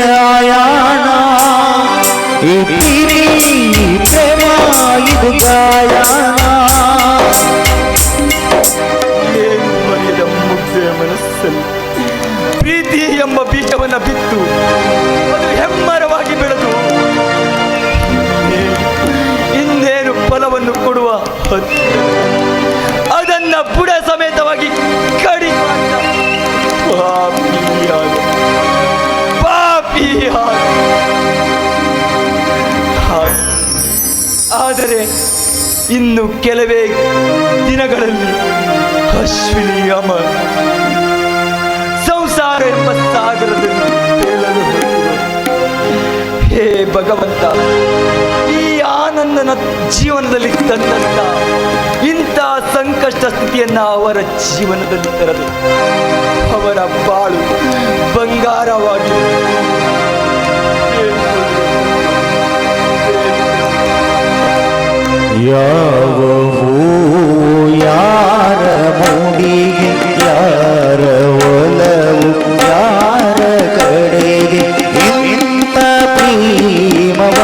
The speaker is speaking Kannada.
ರಾಯಣ ಈ ಪ್ರೀತಿ ಪ್ರೇಮ, ಇದು ಗಾಯಣ ಎಂಬ ಬೀಜವನ್ನು ಬಿತ್ತು. ಅದು ಹೆಮ್ಮರವಾಗಿ ಬೆಳೆದು. ಇನ್ನೇನು ಫಲವನ್ನು ಕೊಡುವ ಹತ್ತು ಆದರೆ ಇನ್ನು ಕೆಲವೇ ದಿನಗಳಲ್ಲಿ ಅಶ್ವಿನಿ ಅಮರ್ ಸಂಸಾರ ಎಂಬ ಸಾಗರದಲ್ಲಿ ಹೇಳಲು ಹೇ ಭಗವಂತ, ಈ ಆನಂದನ ಜೀವನದಲ್ಲಿ ತಂದಂತ ಇಂಥ ಸಂಕಷ್ಟ ಸ್ಥಿತಿಯನ್ನ ಅವರ ಜೀವನದಲ್ಲಿ ತರಲು ಅವರ ಬಾಳು ಯಾವೂ ಯಾರ ಮೂಡಿಗೆ ಯಾರ ಒಲವು ಯಾರ ಕಡೆಗೆ ಇಂಥ ಪ್ರೀಮವಾವಕ್ಕೆ